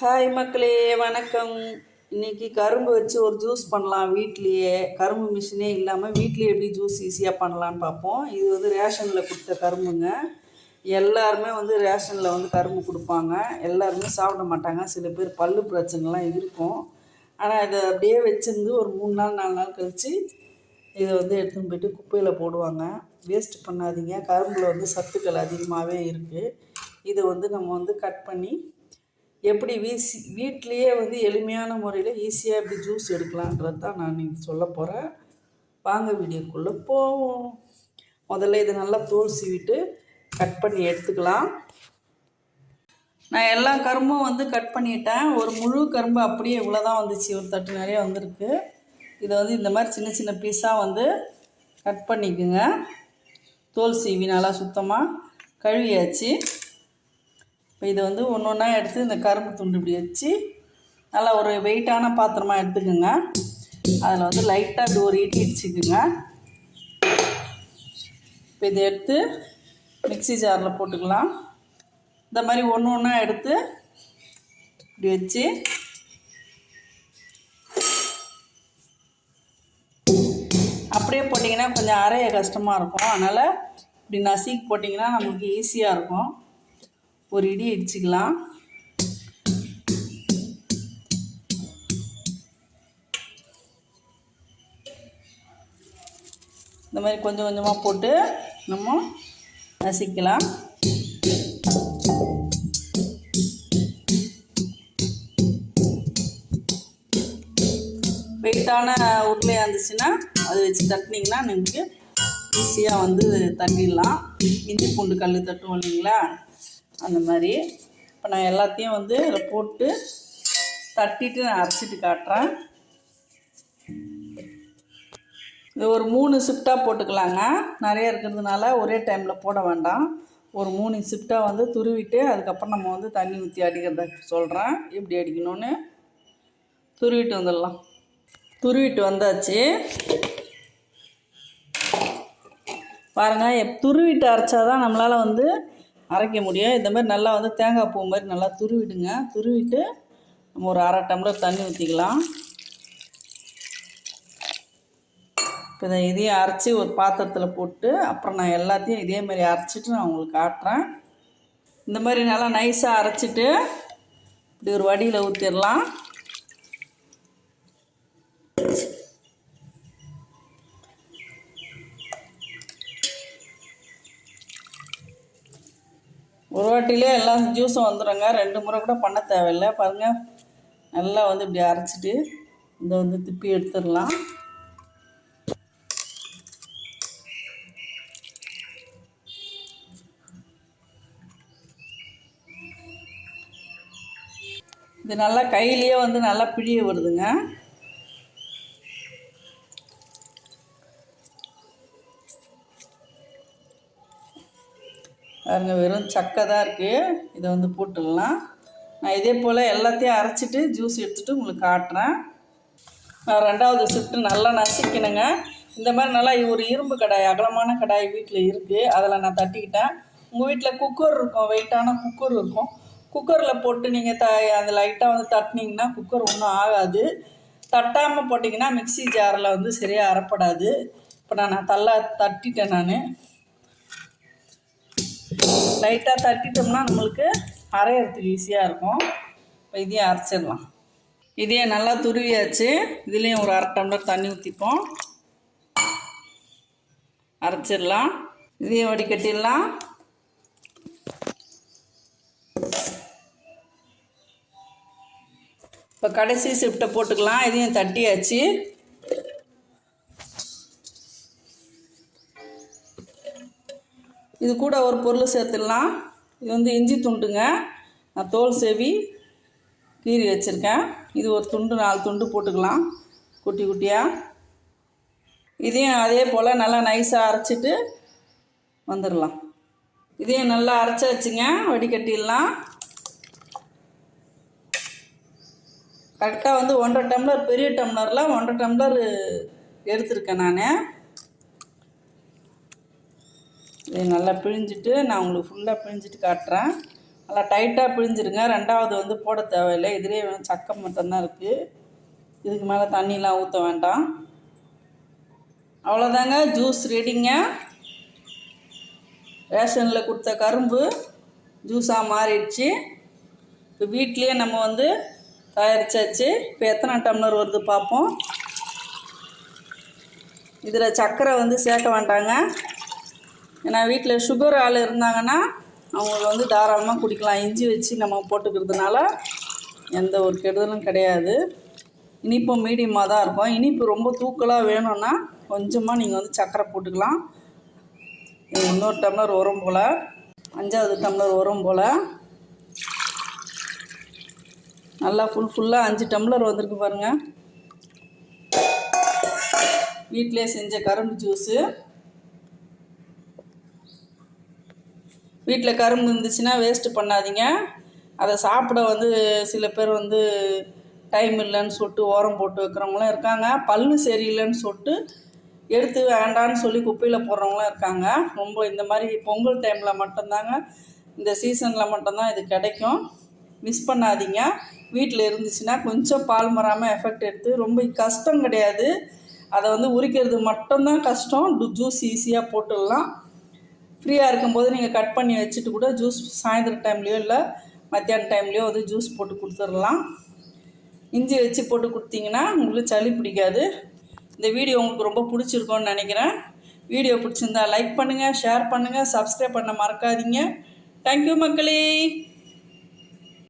Hi மக்களே வணக்கம். இன்னைக்கு கரும்பு வச்சு ஒரு ஜூஸ் பண்ணலாம் வீட்லேயே. கரும்பு மிஷினே இல்லாமல் வீட்லேயே எப்படி ஜூஸ் ஈஸியாக பண்ணலான்னு பார்ப்போம். இது வந்து ரேஷனில் கொடுத்த கரும்புங்க. எல்லாருமே வந்து ரேஷனில் வந்து கரும்பு கொடுப்பாங்க. எல்லாருமே சாப்பிட மாட்டாங்க. சில பேர் பல்லு பிரச்சனைலாம் இருக்கும். ஆனால் இதை அப்படியே வச்சுருந்து ஒரு மூணு நாள் நாலு நாள் கழித்து இதை வந்து எடுத்துன்னு போயிட்டு குப்பையில் போடுவாங்க. வேஸ்ட் பண்ணாதீங்க. கரும்பில் வந்து சத்துக்கள் அதிகமாகவே இருக்குது இதை வந்து நம்ம வந்து கட் பண்ணி எப்படி வீசி வீட்லேயே வந்து எளிமையான முறையில் ஈஸியாக எப்படி ஜூஸ் எடுக்கலான்றது தான் நான் நீங்கள் சொல்ல போகிறேன் வாங்க வீடியோக்குள்ளே போவோம். முதல்ல இதை நல்லா தோல் சீவிட்டு கட் பண்ணி எடுத்துக்கலாம். நான் எல்லா கரும்பும் வந்து கட் பண்ணிட்டேன். ஒரு முழு கரும்பு அப்படியே இவ்வளோ தான் வந்துச்சு. ஒரு தட்டு நிறைய வந்திருக்கு. இதை வந்து இந்த மாதிரி சின்ன சின்ன பீஸாக வந்து கட் பண்ணிக்கோங்க. தோல் சீவி நல்லா சுத்தமாக கழுவியாச்சு. இப்போ இதை வந்து ஒன்று ஒன்றா எடுத்து இந்த கரும்பு துண்டு இப்படி வச்சு நல்லா ஒரு வெயிட்டான பாத்திரமாக எடுத்துக்கோங்க. அதில் வந்து லைட்டாக இப்படி ஒரு இடி இடிச்சுக்குங்க. இப்போ இதை எடுத்து மிக்ஸி ஜாரில் போட்டுக்கலாம். இந்த மாதிரி ஒன்று ஒன்றா எடுத்து இப்படி வச்சு அப்படியே போட்டிங்கன்னா கொஞ்சம் அரைய கஷ்டமாக இருக்கும். அதனால் இப்படி நசுக்கி போட்டிங்கன்னா நமக்கு ஈஸியாக இருக்கும். ஒரு இடி இடிச்சுக்கலாம். இந்த மாதிரி கொஞ்சம் கொஞ்சமாக போட்டு நம்ம நசிக்கலாம். வெயிட்டான உருளையாக இருந்துச்சுன்னா அதை வச்சு தட்டினீங்கன்னா நமக்கு ஈஸியாக வந்து தட்டிடலாம். இஞ்சி பூண்டு கல் தட்டுவோம் இல்லைங்களா? அந்த மாதிரி. இப்போ நான் எல்லாத்தையும் வந்து இதில் போட்டு தட்டிட்டு நான் அரைச்சிட்டு காட்டுறேன். இது ஒரு மூணு ஷிஃப்டாக போட்டுக்கலாங்க. நிறைய இருக்கிறதுனால ஒரே டைமில் போட வேண்டாம். ஒரு மூணு ஷிஃப்டாக வந்து துருவிட்டு அதுக்கப்புறம் நம்ம வந்து தண்ணி ஊற்றி அடிக்கிறத சொல்கிறேன் எப்படி அடிக்கணும்னு. துருவிட்டு வந்துடலாம். துருவிட்டு வந்தாச்சு. பாருங்கள் எப் துருவிட்டு அரைச்சாதான் நம்மளால் வந்து அரைக்க முடியும். இந்த மாதிரி நல்லா வந்து தேங்காய் பூ மாதிரி நல்லா துருவிடுங்க. துருவிட்டு நம்ம ஒரு அரை டம்ளர் தண்ணி ஊற்றிக்கலாம் இப்போ இதை இதையும் அரைச்சி ஒரு பாத்திரத்தில் போட்டு அப்புறம் நான் எல்லாத்தையும் இதே மாதிரி அரைச்சிட்டு நான் உங்களுக்கு காட்டுறேன். இந்த மாதிரி நல்லா நைஸாக அரைச்சிட்டு இப்படி ஒரு வடியில் ஊற்றிடலாம் ஒரு வாட்டிலே எல்லாம் ஜூஸும் வந்துடுங்க ரெண்டு முறை கூட பண்ண தேவையில்லை. பாருங்கள் நல்லா வந்து இப்படி அரைச்சிட்டு இதை வந்து திப்பி எடுத்துடலாம். இது நல்லா கையிலேயே வந்து நல்லா பிழிய வருதுங்க. பாருங்க வெறும் சக்கை தான் இருக்குது இதை வந்து போட்டுடலாம். நான் இதே போல் எல்லாத்தையும் அரைச்சிட்டு ஜூஸ் எடுத்துகிட்டு உங்களுக்கு காட்டுறேன். நான் ரெண்டாவது ஷிஃப்ட்டு நல்லா நசுக்கணுங்க இந்த மாதிரி நல்லா ஒரு இரும்பு கடாய் அகலமான கடாய் வீட்டில் இருக்குது அதில் நான் தட்டிக்கிட்டேன். உங்கள் வீட்டில் குக்கர் இருக்கும் வெயிட்டான குக்கர் இருக்கும். குக்கரில் போட்டு நீங்கள் த அந்த லைட்டாக வந்து தட்டினீங்கன்னா குக்கர் ஒன்றும் ஆகாது. தட்டாமல் போட்டிங்கன்னா மிக்ஸி ஜாரில் வந்து சரியாக அரைப்படாது. இப்போ நான் தள்ள தட்டிட்டேன் நான். லைட்டாக தட்டிட்டோம்னா நம்மளுக்கு அரையிறதுக்கு ஈஸியாக இருக்கும். இப்போ இதையும் அரைச்சிடலாம். இதையும் நல்லா துருவியாச்சு. இதுலேயும் ஒரு அரை டம்ளர் தண்ணி ஊற்றிப்போம் அரைச்சிடலாம். இதையும் வடிகட்டிடலாம். இப்போ கடைசி ஷிஃப்ட்டை போட்டுக்கலாம். இதையும் தட்டியாச்சு. இது கூட ஒரு பொருள் சேர்த்துடலாம். இது வந்து இஞ்சி துண்டுங்க. நான் தோல் செவி கீறி வச்சுருக்கேன். இது ஒரு துண்டு நாலு துண்டு போட்டுக்கலாம். குட்டி குட்டியாக இதையும் அதே போல் நல்லா நைஸாக அரைச்சிட்டு வந்துடலாம். இதையும் நல்லா அரைச்சாச்சுங்க வடிகட்டிடலாம். கரெக்டாக வந்து ஒன்றரை டம்ளர் பெரிய டம்ளரில் ஒன்றரை டம்ளர் எடுத்திருக்கேன் நான். இது நல்லா பிழிஞ்சிட்டு நான் உங்களுக்கு ஃபுல்லாக பிழிஞ்சிட்டு காட்டுறேன். நல்லா டைட்டாக பிழிஞ்சிருங்க. ரெண்டாவது வந்து போட தேவையில்லை. இதுலேயே சக்கம் மட்டும்தான் இருக்குது இதுக்கு மேலே தண்ணிலாம் ஊற்ற வேண்டாம். அவ்வளோதாங்க ஜூஸ் ரெடிங்க ரேஷனில் கொடுத்த கரும்பு ஜூஸாக மாறிடுச்சு. இப்போ வீட்லேயே நம்ம வந்து தயாரிச்சாச்சு. இப்போ எத்தனை டம்ளர் வருது பார்ப்போம். இதில் சர்க்கரை வந்து சேர்க்க வேண்டாங்க. ஏன்னா வீட்டில் சுகர் ஆள் இருந்தாங்கன்னா அவங்க வந்து தாராளமாக குடிக்கலாம். இஞ்சி வச்சு நம்ம போட்டுக்கிறதுனால எந்த ஒரு கெடுதலும் கிடையாது. இனிப்பும் மீடியமாக தான் இருக்கும். இனிப்பு ரொம்ப தூக்கலாக வேணும்னா கொஞ்சமாக நீங்கள் வந்து சர்க்கரை போட்டுக்கலாம். இன்னொரு டம்ளர் வரும் போல். அஞ்சாவது டம்ளர் வரும் போல். நல்லா ஃபுல் ஃபுல்லாக அஞ்சு டம்ளர் வந்திருக்கு பாருங்கள் வீட்டிலே செஞ்ச கரும்பு ஜூஸு வீட்டில் கரும்பு இருந்துச்சுன்னா வேஸ்ட்டு பண்ணாதீங்க. அதை சாப்பிட வந்து சில பேர் வந்து டைம் இல்லைன்னு சொல்லிட்டு ஓரம் போட்டு வைக்கிறவங்களும் இருக்காங்க. பல்லு சரியில்லைன்னு சொல்லிட்டு எடுத்து வேண்டான்னு சொல்லி குப்பையில் போடுறவங்களும் இருக்காங்க. ரொம்ப இந்த மாதிரி பொங்கல் டைமில் மட்டும்தாங்க இந்த சீசனில் மட்டும்தான் இது கிடைக்கும். மிஸ் பண்ணாதீங்க. வீட்டில் இருந்துச்சுன்னா கொஞ்சம் பால் மறாமல் எஃபெக்ட் எடுத்து ரொம்ப கஷ்டம் கிடையாது. அதை வந்து உரிக்கிறது மட்டும்தான் கஷ்டம். ஜூஸ் ஈஸியாக போட்டுடலாம். ஃப்ரீயாக இருக்கும்போது நீங்கள் கட் பண்ணி வச்சுட்டு கூட ஜூஸ் சாயந்தரம் டைம்லேயோ இல்லை மத்தியான டைம்லேயோ வந்து ஜூஸ் போட்டு கொடுத்துடலாம். இஞ்சி வச்சு போட்டு கொடுத்தீங்கன்னா உங்களுக்கு சளி பிடிக்காது. இந்த வீடியோ உங்களுக்கு ரொம்ப பிடிச்சிருக்கோன்னு நினைக்கிறேன். வீடியோ பிடிச்சிருந்தா லைக் பண்ணுங்கள் ஷேர் பண்ணுங்கள் சப்ஸ்கிரைப் பண்ண மறக்காதீங்க. தேங்க்யூ மக்களே.